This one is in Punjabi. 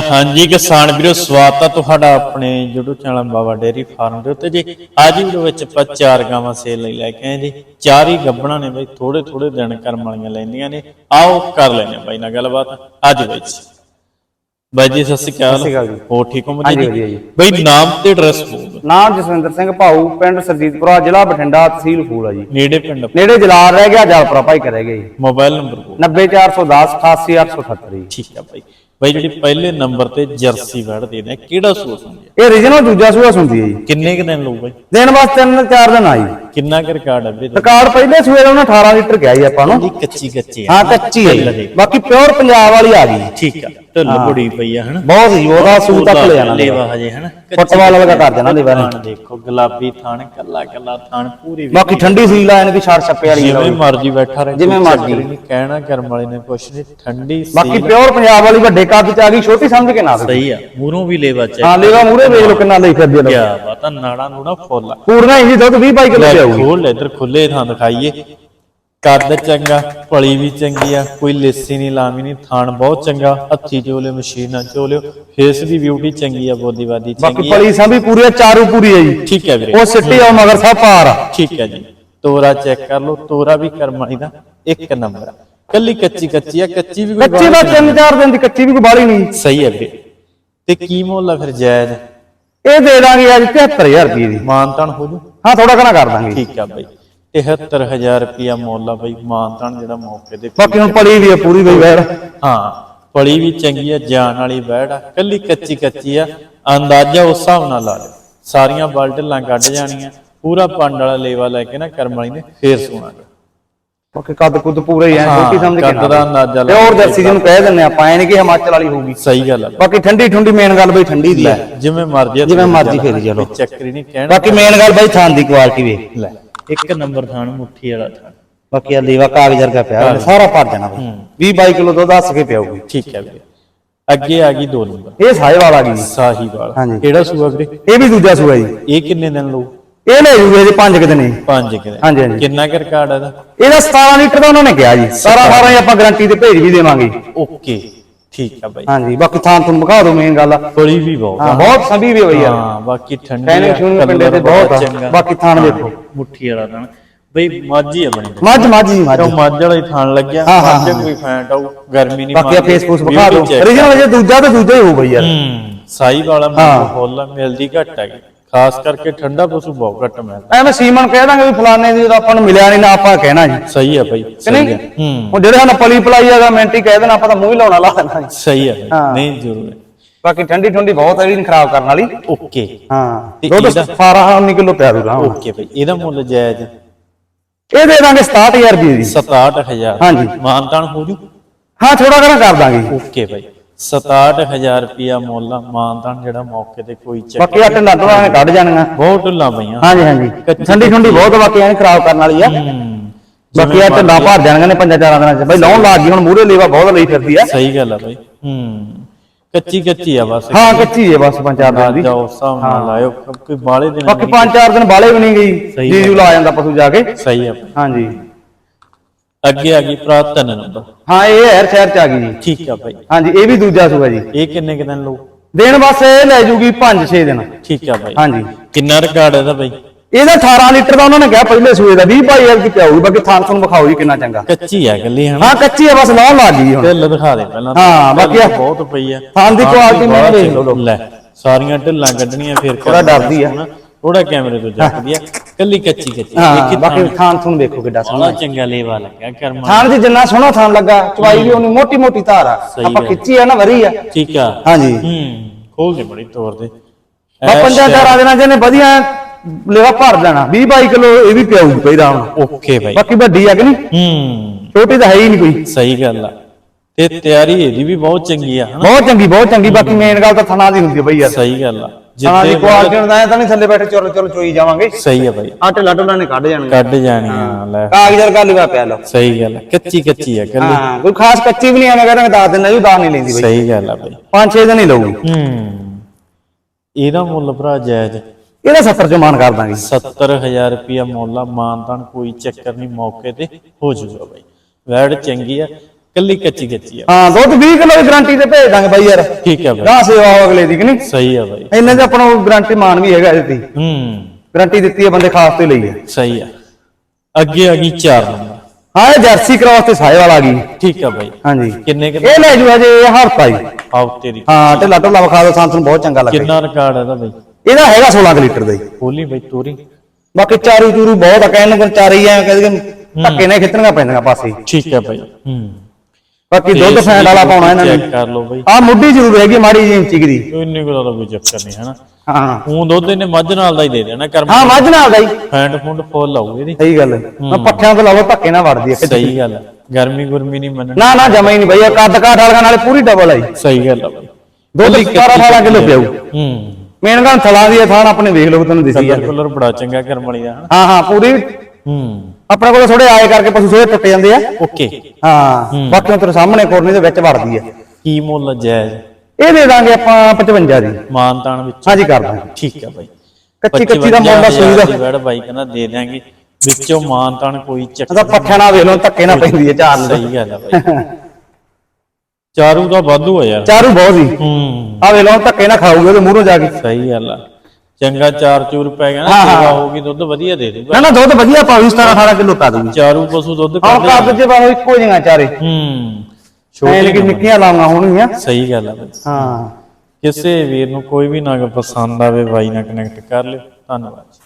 ਹਾਂਜੀ, ਕਿਸਾਨ ਵੀਰੋ, ਸਵਾਗਤ ਹੈ ਤੁਹਾਡਾ ਆਪਣੇ YouTube channel Baba dairy farm ਦੇ ਉੱਤੇ ਜੀ। ਅੱਜ ਦੀ ਵੀਡੀਓ ਵਿੱਚ ਆਪਾਂ ਚਾਰ ਗਾਵਾਂ ਸੇਲ ਲਈ ਲੈ ਕੇ ਆਏ ਜੀ। ਚਾਰ ਹੀ ਗੱਬਣਾ ਨੇ ਬਾਈ ਥੋੜੇ ਥੋੜੇ ਦਿਨ ਕਰਮ ਵਾਲੀਆਂ ਲੈਂਦੀਆਂ ਨੇ। ਆਓ ਕਰ ਲੈਣੇ ਬਾਈ ਨਾਲ ਗੱਲਬਾਤ। ਅੱਜ ਵਿੱਚ ਬਾਈ ਜੀ ਸਤਿ ਸ਼੍ਰੀ ਅਕਾਲ। ਸ਼੍ਰੀ ਅਕਾਲ ਜੀ। ਹੋਰ ਠੀਕ ਹੋ ਹਾਂਜੀ, ਮਜੀ ਵਧੀਆ ਜੀ। ਬਈ ਨਾਮ ਤੇ ਐਡਰੈਸ ਬੋਲ ਨਾਮ ਜਸਵਿੰਦਰ ਸਿੰਘ ਭਾਊ ਪਿੰਡ ਸਰਜੀਤਪੁਰਾ ਜ਼ਿਲ੍ਹਾ ਬਠਿੰਡਾ ਤਹਿਸੀਲ ਫੂਲ ਆ ਜੀ। ਨੇੜੇ ਪਿੰਡ ਨੇੜੇ ਜਲਾਲ ਰਹਿ ਗਿਆ ਜਲਪੁਰਾ ਭਾਈ ਕਰ ਰਹਿ ਗਿਆ ਜੀ ਮੋਬਾਈਲ ਨੰਬਰ ਬੋਲ 90410 88878 ਜੀ। ਠੀਕ ਆ ਬਾਈ। ਬਾਈ ਜਿਹੜੀ ਪਹਿਲੇ ਨੰਬਰ ਤੇ ਜਰਸੀ ਵੜਦੇ ਨੇ ਕਿਹੜਾ ਹੁੰਦੀ ਹੈ ਇਹ ਰੀਜਨਲ ਦੂਜਾ ਸੂਆ ਸੁਣਦੀ ਹੈ ਜੀ। ਕਿੰਨੇ ਕੁ ਦਿਨ ਲਊ ਬਾਈ? ਦਿਨ ਬਸ ਤਿੰਨ ਚਾਰ ਦਿਨ ਆਈ। ਕਿੰਨਾ ਕੁ ਰਿਕਾਰਡ ਹੈ ਵੀਰੇ ਰਿਕਾਰਡ ਪਹਿਲੇ ਸੂਏ ਦਾ ਉਹਨੇ 18 ਲੀਟਰ ਕਿਹਾ ਜੀ ਆਪਾਂ ਨੂੰ। ਕੱਚੀ ਕੱਚੀ ਹਾਂ ਕੱਚੀ ਹੈ ਜੀ। ਬਾਕੀ ਪਿਓਰ ਪੰਜਾਬ ਵਾਲੀ ਆ ਗਈ। ਠੀਕ ਆ। ਢਿੱਲ ਬੜੀ ਪਈ ਆ ਹਨਾ? ਬਹੁਤ ਜੀ ਉਹਦਾ ਸੂ ਤੱਕ ਲੈ ਜਾਣਾ ਲੇਵਾ। ਹਜੇ ਹਨਾ? ਫੁੱਟਬਾਲ ਵਾਲਾ ਕਰ ਦੇਣਾ ਲੇਵਾ ਨੇ ਦੇਖੋ ਗੁਲਾਬੀ ਥਾਣ ਕੱਲਾ ਕੱਲਾ ਥਾਣ ਪੂਰੀ ਬਾਕੀ ਠੰਡੀ ਸੀਲ ਆ ਕਿ ਛਾੜ ਛੱਪੇ ਵਾਲੀ ਜਿਵੇਂ ਮਰਜ਼ੀ ਬੈਠਾ ਰਹੇ ਜਿਵੇਂ ਮਰਜ਼ੀ। ਕਹਿਣਾ ਕਰਮ ਵਾਲੇ ਨੇ ਕੁਛ ਨਹੀਂ ਠੰਡੀ ਬਾਕੀ ਸੀਲ। ਪਿਓਰ ਪੰਜਾਬ ਵਾਲੀ ਵੱਡੇ ਕੱਦ ਚ ਆ ਗਈ ਛੋਟੀ ਸਮਝ ਕੇ ਨਾ ਸਹੀ ਆ ਮੂਰੋਂ ਵੀ ਲੇਵਾ ਚ ਹਾਂ ਲੇਵਾ ਮੂਰੇ ਵੇਖ ਲੋ ਕਿੰਨਾ ਲਈ ਫਿਰਦੀ ਆ ਕਿਆ ਬਾਤ ਆ ਨਾੜਾ ਨੂੜਾ ਫੁੱਲ ਪੂਰਨਾ ਇੰਜੀ ਦੁੱਧ 20 22 ਕਿਲੋ ਲੈ ਲਿਆਊਗੀ ਖੋਲ ਇਧਰ ਖੁੱਲੇ ਥਾਂ ਦਿਖਾਈਏ। ਕੱਦ ਚੰਗਾ ਪਲੀ ਵੀ ਚੰਗੀ ਆ ਕੋਈ ਲਿੱਸੀ ਨਹੀਂ ਲਾਵੀ ਨਹੀਂ ਥਾਣ ਬਹੁਤ ਚੰਗਾ ਹੱਥੀ ਚੋਲੇ ਮਸ਼ੀਨਾਂ ਚੋਲਿਓ ਫੇਸ ਦੀ ਬਿਊਟੀ ਚੰਗੀ ਆ ਬੋਦੀਵਾਦੀ ਬਾਕੀ ਚੰਗੀ ਆ। ਪਲੀ ਸਾਂਭੀ ਪੂਰੀ ਆ, ਚਾਰੂ ਪੂਰੀ ਹੈ ਜੀ। ਠੀਕ ਹੈ ਵੀਰੇ। ਉਹ ਸਿੱਟੀ ਆ ਮਗਰ ਸਭ ਪਾਰ ਆ। ਠੀਕ ਹੈ ਜੀ। ਤੋਰਾ ਚੈੱਕ ਕਰ ਲਓ ਤੋਰਾ ਵੀ ਕਰਮਾਈ ਦਾ ਇੱਕ ਨੰਬਰ ਆ। ਕੱਲੀ ਕੱਚੀ ਕੱਚੀ ਆ ਕੱਚੀ ਵੀ ਕੋਈ ਕੱਚੀ ਦਾ ਬਾਹਲੀ ਤਿੰਨ ਚਾਰ ਦਿਨ ਦੀ ਕੱਚੀ ਵੀ ਕੋਈ ਬਾਲੀ ਨਹੀਂ। ਨਹੀਂ। ਸਹੀ ਹੈ ਵੀਰੇ। ਤੇ ਕੀ ਮੁੱਲ ਆ ਫਿਰ ਜਾਇਜ਼? ਇਹ ਦੇ ਦਾਂਗੇ ਅੱਜ 73000 ਰੁਪਏ ਦੀ। ਮਾਨਤਾਨ ਹੋ ਜੂ। ਹਾਂ ਥੋੜਾ ਘਣਾ ਕਰ ਦਾਂਗੇ। ਠੀਕ ਆ ਬਾਈ। 73000 ਰੁਪਿਆ ਮੁੱਲ ਆ ਬਾਈ ਮਾਨਤਾਨ ਜਿਹੜਾ ਮੌਕੇ ਦੇ ਬਾਕੀ ਹੁਣ ਪਲੀ ਵੀ ਆ ਪੂਰੀ ਬਈ ਵੈਰ ਹਾਂ ਪਲੀ ਵੀ ਚੰਗੀ ਆ ਜਾਨ ਵਾਲੀ ਬੈੜ ਆ ਕੱਲੀ ਕੱਚੀ ਕੱਚੀ ਆ ਅੰਦਾਜ਼ਾ ਉਸ ਹਿਸਾਬ ਨਾਲ ਲਾ ਲਿਓ। ਸਾਰੀਆਂ ਬਲਟਲਾਂ ਕੱਢ ਜਾਣੀਆਂ ਪੂਰਾ ਪੰਡ ਵਾਲਾ ਲੇਵਾ ਲੈ ਕੇ ਨਾ ਕਰਮ ਵਾਲੀ ਨੇ ਫੇਰ ਸੁਣਾਂਗੇ ਬਾਕੀ ਕੱਦ ਕੁੱਦ ਪੂਰੇ ਹੀ ਹਾਂ, ਛੋਟੀ ਸਮਝ ਕੇ ਕੱਦ ਦਾ ਅੰਦਾਜ਼ਾ ਲਾ ਪਿਓਰ ਜਰਸੀ ਜਿਹਨੂੰ ਕਹਿ ਦਿੰਦੇ ਆਪਾਂ ਐ ਨਹੀਂ ਕਿ ਹਿਮਾਚਲ ਵਾਲੀ ਹੋਊਗੀ ਸਹੀ ਗੱਲ ਆ। ਬਾਕੀ ਠੰਡੀ ਠੰਡੀ ਮੇਨ ਗੱਲ ਬਈ ਠੰਡੀ ਦੀ ਆ। ਜਿਵੇਂ ਮਰਜ਼ੀ ਜਿਵੇਂ ਮਰਜ਼ੀ। ਫੇਰੀ ਚਲੋ। ਚੱਕਰੀ ਨਹੀਂ ਕਹਿਣਾ ਬਾਕੀ ਮੇਨ ਗੱਲ ਬਈ ਥਾਂ ਦੀ ਕੁਆਲਿਟੀ ਵੇਖ। ਲੈ। ਇੱਕ ਨੰਬਰ ਥਾਣ ਮੁੱਠੀ ਵਾਲਾ ਥਾਣ ਬਾਕੀ ਆ ਲੀਵਾ ਕਾਗਜ਼ ਵਰਗਾ ਪਿਆ ਉਹਨੇ ਸਾਰਾ ਭਰ ਜਾਣਾ ਬਈ 20 22 ਕਿਲੋ ਦੁੱਧ ਹੱਸ ਕੇ ਪਿਆਊਗੀ। ਠੀਕ ਹੈ ਵੀਰੇ। ਅੱਗੇ ਆ ਗਈ ਦੋ ਨੰਬਰ। ਇਹ ਸਾਹੇ ਵਾਲਾ ਗਈ। ਸਾਹੀਵਾਲ। ਹਾਂਜੀ। ਕਿਹੜਾ ਸੂਆ ਵੀਰੇ? ਇਹ ਵੀ ਦੂਜਾ ਸੂਆ ਜੀ। ਇਹ ਕਿੰਨੇ ਦਿਨ ਲਊ? ਇਹ ਲੈ ਜੂਗੇ ਜੀ ਪੰਜ ਕੁ ਦਿਨੇ ਪੰਜ ਕਿਤੇ ਹਾਂਜੀ, ਹਾਂਜੀ। ਕਿੰਨਾ ਕੁ ਰਿਕਾਰਡ ਹੈ ਇਹਦਾ? ਇਹਦਾ 17 ਲੀਟਰ ਦਾ ਉਹਨਾਂ ਨੇ ਕਿਹਾ ਜੀ। ਸਾਰਾ ਸਾਰਾ ਹੀ ਆਪਾਂ ਗਾਰੰਟੀ ਤੇ ਭੇਜ ਵੀ ਦੇਵਾਂਗੇ। ਓਕੇ। ਠੀਕ ਆ ਬਾਈ। ਹਾਂਜੀ ਬਾਕੀ ਥਾਂ ਤੁਹਾਨੂੰ ਵਿਖਾ ਦੋ ਮੇਨ ਗੱਲ ਆ। ਬੜੀ ਵੀ ਬਹੁਤ। ਹਾਂ। ਬਹੁਤ ਸੰਭੀ ਵੀ ਹੋਈ ਆ। ਹਾਂ ਬਾਕੀ ਠੰਡੀ ਆ, ਸ਼ੂਨਿੰਗ ਪਿੰਡੇ ਤੇ ਬਹੁਤ ਆ। ਚੰਗਾ। ਬਾਕੀ ਹਾਂ, ਵੇਖੋ। ਮੁੱਠੀ ਵਾਲਾ ਥਾਣ ਬਈ ਮਾਝੀ ਆ ਬਣੀ। ਮੱਝ ਮੱਝ ਮੱਝ। ਉਹ ਮੱਝ ਵਾਲਾ ਹੀ ਥਾਣ ਲੱਗਿਆ। ਹਾਂ, ਹਾਂ, ਮੱਝ ਕੋਈ ਫੈਂਟ ਆਊ ਗਰਮੀ ਨਹੀਂ ਬਾਕੀ ਆ ਮਾਰਦੀ, ਫੇਸ ਫੂਸ ਵਿਖਾ check original ਜੇ ਦੂਜਾ ਤੇ ਦੂਜਾ ਹੀ ਹੋਊ ਬਈ ਯਾਰ ਹੂੰ ਸਾਈ ਵਾਲਾ ਹਾਂ। ਮੈਨੂੰ ਫੁੱਲ ਮਿਲਦੀ ਘੱਟ ਹੈਗੀ ਖਾਸ ਕਰਕੇ ਠੰਡਾ ਪਸ਼ੂ ਬਹੁਤ ਘੱਟ ਮਿਲਦਾ। ਐਵੇਂ ਸੀਮਨ ਕਹਿ ਦਾਂਗੇ ਵੀ ਫਲਾਣੇ ਦੀ ਜਦੋਂ ਆਪਾਂ ਨੂੰ ਮਿਲਿਆ ਨਹੀਂ ਨਾ ਆਪਾਂ ਕਹਿਣਾ ਜੀ। ਸਹੀ ਹੈ ਬਾਈ ਕਿ ਸਹੀ ਨਹੀਂ ਹੈ। ਹੂੰ ਹੁਣ ਜਿਹੜੇ ਸਾਨੂੰ ਪਲੀ ਪਲਾਈ ਹੈਗਾ ਮਿੰਟ ਕਹਿ ਦੇਣਾ ਆਪਾਂ ਤਾਂ ਮੂੰਹ ਹੀ ਲਾਉਣਾ ਲਾ ਦੇਣਾ ਜੀ। ਸਹੀ ਹੈ। ਨਹੀਂ ਜ਼ਰੂਰ। ਹੈ ਬਾਕੀ ਠੰਡੀ ਠੰਡੀ ਬਹੁਤ ਹੈ ਇਹਦੀ ਖਰਾਬ ਕਰਨ ਵਾਲੀ। ਓਕੇ। ਹਾਂ। ਤੇ ਦੁੱਧ ਇਹਦਾ? 18 19 ਕਿਲੋ ਪਿਆ ਦੂਗਾ ਹੁਣ। ਓਕੇ ਬਾਈ। ਇਹਦਾ ਮੁੱਲ ਜਾਇਜ਼ ਇਹ ਦੇ ਦਾਂਗੇ 67000 ਰੁਪਏ ਦੀ 67000 ਹਾਂਜੀ। ਮਾਨਤਾਨ ਹੋ ਜੂ? ਹਾਂ ਥੋੜਾ ਘਣਾ ਕਰ ਦਾਂਗੇ ਓਕੇ ਬਾਈ। 67000 ਰੁਪਿਆ ਮੁੱਲ ਆ, ਮਾਨਤਾਨ ਜਿਹੜਾ ਮੌਕੇ ਤੇ ਕੋਈ ਚੱਕ ਬਾਕੀ ਆਟੇ ਲੱਡੂਆਂ ਨੇ ਕੱਢ ਜਾਣੀਆਂ। ਬਹੁਤ ਢੁੱਲਾਂ ਪਈਆਂ। ਹਾਂਜੀ ਹਾਂਜੀ। ਠੰਡੀ ਠੰਡੀ ਬਹੁਤ ਆ, ਬਾਕੀ ਐਨ ਖਰਾਬ ਕਰਨ ਵਾਲੀ ਆ। ਬਾਕੀ ਆ ਢੰਡਾ ਭਰ ਜਾਣਗੇ ਨੇ ਪੰਜਾਂ ਚਾਰਾਂ ਦਿਨਾਂ ਚ। ਬਈ ਲਾਉਣ ਲੱਗ ਗਈ ਹੁਣ ਮੂਰੇ ਲੇਵਾ ਬਹੁਤ ਲਈ ਫਿਰਦੀ ਆ। ਸਹੀ ਗੱਲ ਆ ਬਾਈ। ਹੂੰ। ਕੱਚੀ ਕੱਚੀ ਆ ਬਸ। ਹਾਂ ਕੱਚੀ ਹੈ ਬਸ ਪੰਜ ਚਾਰ ਦਿਨ ਦੀ। ਜਾ ਉਸ ਹਿਸਾਬ ਨਾਲ ਲਾਇਓ। ਕਿਉਂਕਿ ਬਾਲੇ ਦਿਨ ਬਾਕੀ ਪੰਜ ਚਾਰ ਦਿਨ ਬਾਲੇ ਵੀ ਨਹੀਂ ਗਈ। ਜੀਜੂ ਲਾ ਜਾਂਦਾ ਪਸ਼ੂ ਜਾ ਕੇ। ਸਹੀ ਆ। ਹਾਂਜੀ। ਅੱਗੇ ਆ ਗਈ ਭਰਾ ਤਿੰਨ ਨੰਬਰ। ਹਾਂ ਇਹ ਹੈਰ ਸ਼ਹਿਰ ਚ ਆ ਗਈ ਜੀ। ਠੀਕ ਆ ਬਾਈ ਹਾਂਜੀ ਇਹ ਵੀ ਦੂਜਾ ਸੂਆ ਜੀ। ਇਹ ਕਿੰਨੇ ਕੁ ਦਿਨ ਲਊ? ਦਿਨ ਬਸ ਇਹ ਲੈ ਜੂਗੀ 5-6 ਦਿਨ। ਠੀਕ ਆ ਬਾਈ ਹਾਂਜੀ। ਕਿੰਨਾ ਰਿਕਾਰਡ ਇਹਦਾ ਬਾਈ ਇਹਦਾ 18 ਲੀਟਰ ਦਾ ਉਹਨਾਂ ਨੇ ਕਿਹਾ ਪਹਿਲੇ ਸੂਏ ਦਾ। 20 ਬਾਈ ਐਲ ਕੀ ਪਿਆਊਗੀ ਬਾਕੀ ਥਾਂ ਤੁਹਾਨੂੰ ਵਿਖਾਓ ਜੀ ਕਿੰਨਾ ਚੰਗਾ। ਕੱਚੀ ਆ ਗੱਲੀ ਹਨਾ ਹਾਂ ਕੱਚੀ ਹੈ ਬਸ ਲਾਉਣ ਲੱਗ ਗਈ ਹੁਣ। ਢਿੱਲ ਦਿਖਾ ਦੇ ਪਹਿਲਾਂ ਹਾਂ, ਬਾਕੀ ਆ- ਬਹੁਤ ਪਈ ਆ। ਥਾਂ ਦੀ quality ਮੈਂ ਦੇਖ ਲਓ। ਲੈ ਸਾਰੀਆਂ ਢਿੱਲਾਂ ਕੱਢਣੀਆਂ ਫਿਰ ਥੋੜ੍ਹਾ ਡਰਦੀ ਆ। ਥੋੜਾ ਕੈਮਰੇ ਤੋਂ ਜੱਕਦੀ ਆ ਕੱਲੀ ਕੱਚੀ ਕੱਚੀ। ਹਾਂ ਦੇਖੀ ਬਾਕੀ ਥਾਂ ਥਾਂ ਤੁਹਾਨੂੰ ਵੇਖੋ ਕਿੱਡਾ ਸੋਹਣਾ ਚੰਗਾ ਲੇਵਾ ਲੱਗਿਆ ਕਰਮਾ। ਥਾਂ ਦੀ ਜਿੰਨਾ ਸੋਹਣਾ ਥਾਂ ਲੱਗਾ ਚਵਾਈ ਵੀ ਉਹਨੀ ਮੋਟੀ ਮੋਟੀ ਧਾਰ ਆ। ਆਪਾਂ। ਖਿੱਚੀ ਆ ਨਾ ਵਰੀ ਆ। ਠੀਕ ਆ। ਹਾਂਜੀ। ਹੂੰ ਖੋਲ ਦੇ ਬੜੀ ਤੋਰ ਦੇ ਆ ਪੰਜਾਂ ਚਾਰਾਂ ਦਿਨਾਂ ਚ ਇਹਨੇ ਵਧੀਆ ਲੇਵਾ ਭਰ ਲੈਣਾ। 20 22 ਕਿਲੋ ਇਹ ਵੀ ਪਿਆਊਗੀ ਪਈ ਓਕੇ ਬਾਈ। ਬਾਕੀ ਵੱਡੀ ਆ ਕਿ ਨਹੀਂ? ਹੂੰ। ਛੋਟੀ ਤਾਂ ਹੈ ਹੀ ਨਹੀਂ ਕੋਈ। ਸਹੀ ਗੱਲ ਆ। ਤੇ ਤਿਆਰੀ ਇਹਦੀ ਵੀ ਬਹੁਤ ਚੰਗੀ ਆ ਹਨਾ? ਬਹੁਤ ਚੰਗੀ ਬਹੁਤ ਚੰਗੀ। ਬਾਕੀ ਮੇਨ ਗੱਲ ਤਾਂ ਥਣਾ ਦੀ ਹੁੰਦੀ ਹੈ ਬਈ ਯਾਰ। ਸਹੀ ਗੱਲ ਆ। ਦੀ ਜਿੱਤੇ ਕੁਆਲਿਟੀ ਹੁੰਦਾ ਤਾਂ ਨਹੀਂ ਥੱਲੇ ਬੈਠੇ ਚਲੋ ਚਲੋ ਚੋਈ ਜਾਵਾਂਗੇ। ਸਹੀ ਆ ਬਾਈ। ਆਟੇ ਲਾਟੋਲਾਂ ਨੇ ਕੱਢ ਜਾਣਗੇ। ਕੱਢ ਜਾਣੀਆਂ ਲੈ। ਕਾਗਜ਼ ਵਰਗਾ ਲਿਵਾ ਪਿਆ ਲੋ ਸਹੀ ਗੱਲ ਆ ਕੱਚੀ ਕੱਚੀ ਆ ਕੱਲੀ। ਹਾਂ ਕੋਈ ਖਾਸ ਕੱਚੀ ਵੀ ਨਹੀਂ ਐਵੇਂ ਕਹਿੰਦਾ ਦੱਸ ਦਿੰਦਾ ਜੀ ਦੱਸ ਨਹੀਂ ਲੈਂਦੀ ਬਈ। ਸਹੀ ਗੱਲ ਆ ਬਾਈ। ਪੰਜ ਛੇ ਦਿਨ ਹੀ ਲਊਗੀ। ਹੂੰ। ਇਹਦਾ ਮੁੱਲ ਭਰਾ ਜਾਇਜ਼ ਇਹਦਾ 70 ਚੋਂ ਮਾਨ ਕਰ ਦਾਂਗੇ। 70000 ਰੁਪਿਆ ਮੁੱਲ ਆ ਮਾਨਤਾਨ ਕੋਈ ਚੱਕਰ ਨਹੀਂ ਮੌਕੇ ਤੇ ਹੋ ਜਾਊਗਾ ਬਾਈ। ਵੈੜ ਚੰਗੀ ਆ। ਕੱਲੀ ਕੱਚੀ ਕੱਚੀ ਆ। ਹਾਂ ਦੁੱਧ 20 ਕਿਲੋ ਦੀ ਗਾਰੰਟੀ ਤੇ ਭੇਜ ਦਾਂਗੇ ਬਾਈ ਯਾਰ। ਠੀਕ ਆ ਬਾਈ। ਗਾਂ ਸੇਵਾ ਹੋ ਅਗਲੇ ਦੀ ਕਿ ਨਹੀਂ? ਸਹੀ ਆ ਬਾਈ। ਇਹਨਾਂ ਦੇ ਆਪਣਾ ਗਾਰੰਟੀ ਮਾਨ ਵੀ ਹੈਗਾ ਇਹਦੀ। ਹੂੰ। ਗਾਰੰਟੀ ਦਿੱਤੀ ਹੈ ਬੰਦੇ ਖਾਸ ਤੇ ਲਈ ਹੈ ਸਹੀ ਆ। ਅੱਗੇ ਆ ਗਈ 4 ਨੰਬਰ। ਹਾਂ ਇਹ ਜਰਸੀ ਕ੍ਰਾਸ ਤੇ ਸਾਹੇਵਾਲ ਆ ਗਈ। ਠੀਕ ਆ ਬਾਈ। ਹਾਂਜੀ। ਕਿੰਨੇ ਕਿ ਇਹ ਲੈ ਜੂ ਹਜੇ ਹਫਤਾ ਹੀ ਹਫ਼ਤੇ ਦੀ ਹਾਂ ਢਿੱਲਾ ਢੁੱਲਾ ਵਿਖਾ ਦੋ ਸੰਤ ਨੂੰ ਬਹੁਤ ਚੰਗਾ ਲੱਗਾ ਕਿੰਨਾ ਰਿਕਾਰਡ ਹੈ ਇਹਦਾ ਬਾਈ? ਇਹਦਾ ਹੈਗਾ 16 ਕੁ ਲੀਟਰ ਦਾ ਹੀ। ਖੋਲੀ ਬਾਈ ਤੋਰੀ। ਬਾਕੀ ਚਾਰੂ ਚੂਰੂ ਬਹੁਤ ਆ ਕਹਿਣ ਨੂੰ ਚਾਰੇ ਆ ਕਹਿੰਦੇ ਧੱਕੇ ਨਾਲ ਖਿੱਚਣੀਆਂ ਪੈਂਦੀਆਂ ਪਾਸੇ। ਠੀਕ ਆ ਬਾਈ। ਹੂੰ। ਬਾਕੀ ਦੁੱਧ ਫੈਂਡ ਵਾਲਾ ਪਾਉਣਾ ਇਹਨਾਂ ਚੈੱਕ ਨੇ ਕਰ ਲਓ ਬਾਈ। ਆ ਮੁੱਢੀ ਜ਼ਰੂਰ ਹੈਗੀ ਮਾੜੀ ਜਿਹੀ ਇੰਚੀ ਦੀ। ਕੋਈ ਇੰਨੀ ਕੋਲ ਕੋਈ ਚੱਕਰ ਨਹੀਂ ਹਨਾ? ਹਾਂ। ਉਹ ਦੁੱਧ ਇਹਨੇ ਮੱਝ ਨਾਲ ਦਾ ਹੀ ਦੇ ਦੇਣਾ ਕਰਮ ਹਾਂ ਮੱਝ ਨਾਲ ਦਾ ਹੀ। ਫੈਂਡ ਫੁੰਡ ਫੁੱਲ ਲਾਉ ਇਹਦੀ। ਸਹੀ ਗੱਲ ਹੈ। ਮੈਂ ਪੱਠਿਆਂ ਤੋਂ ਲਾਵੋ ਧੱਕੇ ਨਾਲ ਵੜਦੀ ਹੈ ਸਹੀ ਗੱਲ ਆ। ਗਰਮੀ ਗੁਰਮੀ ਨਹੀਂ ਮੰਨਣੀ। ਨਾ ਨਾ ਜਮਾ ਹੀ ਨਹੀਂ ਬਈ ਇਹ ਕੱਦ ਕਾਠ ਵਾਲੀਆਂ ਨਾਲੇ ਪੂਰੀ ਡਬਲ ਆਈ ਸਹੀ ਗੱਲ ਆ ਬਾਈ। ਦੁੱਧ 17 18 ਕਿਲੋ ਪਿਆਊ। ਹੂੰ। ਮੇਨ ਗੱਲ ਥਲਾਂ ਦੀ ਥਾਣ ਆਪਣੇ ਵੇਖ ਲਓ ਤੁਹਾਨੂੰ ਦਿਸੀ ਆ। ਕਲਰ ਕਲਰ ਬੜਾ ਚੰਗਾ ਕਰਮ ਵਾਲੀ ਦਾ ਹਨਾ? ਹਾਂ ਹਾਂ ਪੂਰੀ। ਹੂੰ। ਆਪਣੇ ਕੋਲ ਥੋੜੇ ਆਏ ਕਰਕੇ ਪਸ਼ੂ ਥੋੜੇ ਟੁੱਟ ਜਾਂਦੇ ਆ। ਓਕੇ। ਹਾਂ ਬਾਕੀ ਉਹ ਤੇਰੇ ਸਾਹਮਣੇ ਕੋਰਨੀ ਦੇ ਵਿੱਚ ਵੜਦੀ ਹੈ ਕੀ ਮੁੱਲ ਜਾਇਜ਼? ਇਹ ਦੇ ਦਾਂਗੇ ਆਪਾਂ 55 ਦੀ। ਮਾਨਤਾਨ ਵਿੱਚ। ਹਾਂਜੀ ਕਰ ਦਾਂਗੇ। ਠੀਕ ਆ ਬਾਈ। ਕੱਚੀ ਕੱਚੀ ਦਾ ਮੁੱਲ ਦਾ ਸੂਈ ਦਾ। ਦੀ ਵੜ ਬਾਈ ਕਹਿੰਦਾ ਦੇ ਦਿਆਂਗੇ। ਵਿੱਚੋਂ ਮਾਨਤਾਨ ਕੋਈ ਚੱਕਰ ਉਹਦਾ ਪੱਠਿਆਂ ਨਾਲ ਵੇਖ ਲਓ ਧੱਕੇ ਨਾਲ ਪੈਂਦੀ ਹੈ ਚਾਰ ਨੂੰ ਸਹੀ ਗੱਲ ਆ ਬਾਈ। ਚਾਰੂ ਦਾ ਵਾਧੂ ਆ ਯਾਰ। ਚਾਰੂ ਬਹੁਤ ਹੀ ਹੂੰ। ਆ ਵੇਖ ਲਓ ਧੱਕੇ ਨਾਲ ਖਾਊਗੇ ਉਹਦੇ ਮੂਹਰੋਂ ਜਾ ਕੇ। ਸਹੀ ਗੱਲ ਆ। ਚੰਗਾ ਚਾਰ ਚੂਰ ਪੈ ਗਿਆ ਨਾ ਹਾਂ, ਹਾਂ। ਸੇਵਾ ਹੋਊਗੀ ਦੁੱਧ ਵਧੀਆ ਦੇ ਦੂਗਾ ਨਾ ਨਾ ਦੁੱਧ ਵਧੀਆ ਪਾਉ 17 18 ਕਿਲੋ ਪਾ ਦੂਗੀ। ਚਾਰੂ ਪਸ਼ੂ ਦੁੱਧ ਆਹ ਕੱਢ ਕੱਦ ਚ ਬਾਹਰ ਇੱਕੋ ਜਿਹੀਆਂ ਚਾਰੇ। ਹੂੰ ਐ ਛੋਟੀ ਕਿ ਨਿੱਕੀਆਂ ਲਾਉਣਾ ਹੋਣਗੀਆਂ। ਸਹੀ ਗੱਲ ਆ ਬਾਈ। ਹਾਂ। ਕਿਸੇ ਵੀਰ ਨੂੰ ਕੋਈ ਵੀ ਨਗ ਪਸੰਦ ਆਵੇ ਬਾਈ ਨਾਲ ਕਨੈਕਟ ਕਰ ਲਿਓ। ਧੰਨਵਾਦ ਜੀ।